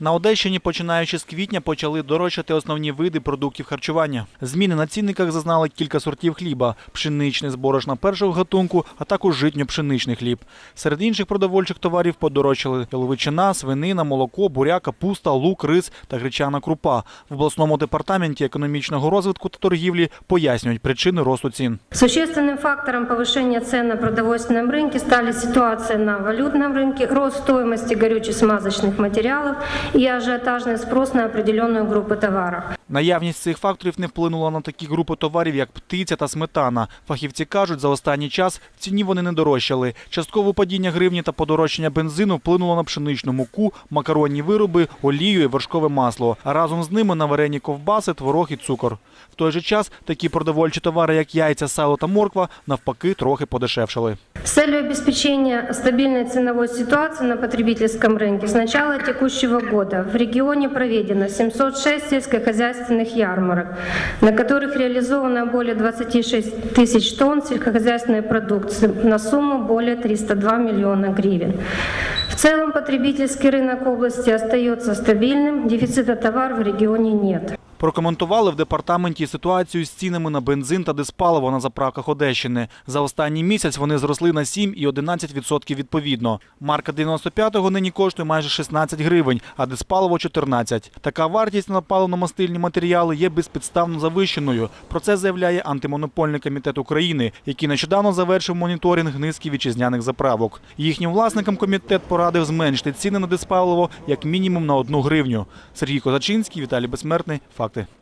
На Одещині, починаючи з квітня, почали дорожчати основні види продуктів харчування. Зміни на цінниках зазнали кілька сортів хліба: пшеничний з борошна першого гатунку, а також житньо-пшеничний хліб. Серед інших продовольчих товарів подорожчали яловичина, свинина, молоко, буряк, капуста, лук, рис та гречана крупа. В обласному департаменті економічного розвитку та торгівлі пояснюють причини росту цін. Существенным фактором повышения цен на продовольственном рынке стали ситуация на валютном рынке, рост стоимости горюче-смазочных материалов и ажиотажный спрос на определенную группу товаров. Наявність цих факторів не вплинула на такі групи товарів, як птиця та сметана. Фахівці кажуть, за останній час в ціні вони не дорожчали. Частково падіння гривні та подорожчання бензину вплинуло на пшеничну муку, макаронні вироби, олію і вершкове масло. Разом з ними на варені ковбаси, творог і цукор. В той же час такі продовольчі товари, як яйця, сало та морква, навпаки, трохи подешевшали. С целью обеспечения стабильной ценовой ситуации на потребительском рынке с начала текущего года в регионе проведено 706 сельскохозяйственных ярмарок, на которых реализовано более 26 тысяч тонн сельскохозяйственной продукции на сумму более 302 миллиона гривен. В целом потребительский рынок области остается стабильным, дефицита товаров в регионе нет. Прокоментували в департаменті ситуацію з цінами на бензин та диспаливо на заправках Одещини. За останній місяць вони зросли на 7 і 11% відповідно. Марка 95-го нині коштує майже 16 гривень, а диспаливо – 14. Така вартість на паливно-мастильні матеріали є безпідставно завищеною. Про це заявляє антимонопольний комітет України, який нещодавно завершив моніторинг низки вітчизняних заправок. Їхнім власникам комітет порадив зменшити ціни на диспаливо як мінімум на одну гривню. Сергій Козачинський, Віталій Безсмертний. Факти.